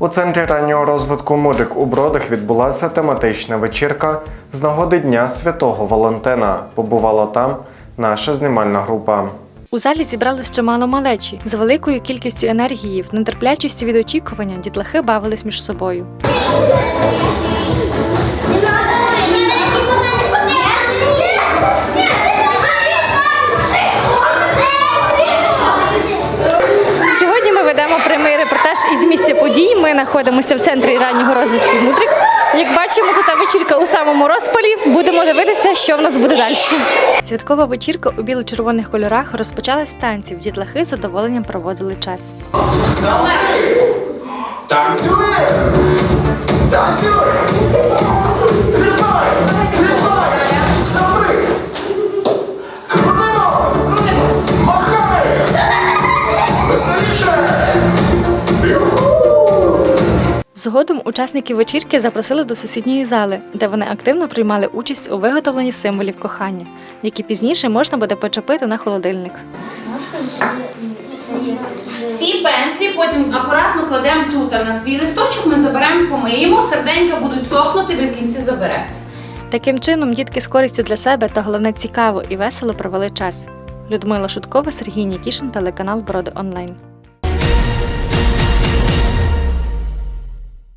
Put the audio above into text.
У центрі раннього розвитку Мудрик у Бродах відбулася тематична вечірка з нагоди Дня Святого Валентина. Побувала там наша знімальна група. У залі зібралось чимало малечі. З великою кількістю енергії, в нетерплячості від очікування дітлахи бавились між собою. Із місця подій. Ми знаходимося в центрі раннього розвитку Мудрик. Як бачимо, тут вечірка у самому розпалі. Будемо дивитися, що в нас буде далі. Святкова вечірка у біло-червоних кольорах розпочалась з танців. Дітлахи з задоволенням проводили час. Танцюй! Танцюй! Згодом учасники вечірки запросили до сусідньої зали, де вони активно приймали участь у виготовленні символів кохання, які пізніше можна буде почепити на холодильник. Всі пензлі потім акуратно кладемо тут а на свій листочок, ми заберемо, помиємо, серденька будуть сохнути, ви в кінці заберете. Таким чином, дітки з користю для себе та головне цікаво і весело провели час. Людмила Шуткова, Сергій Нікішин, телеканал Броди Онлайн.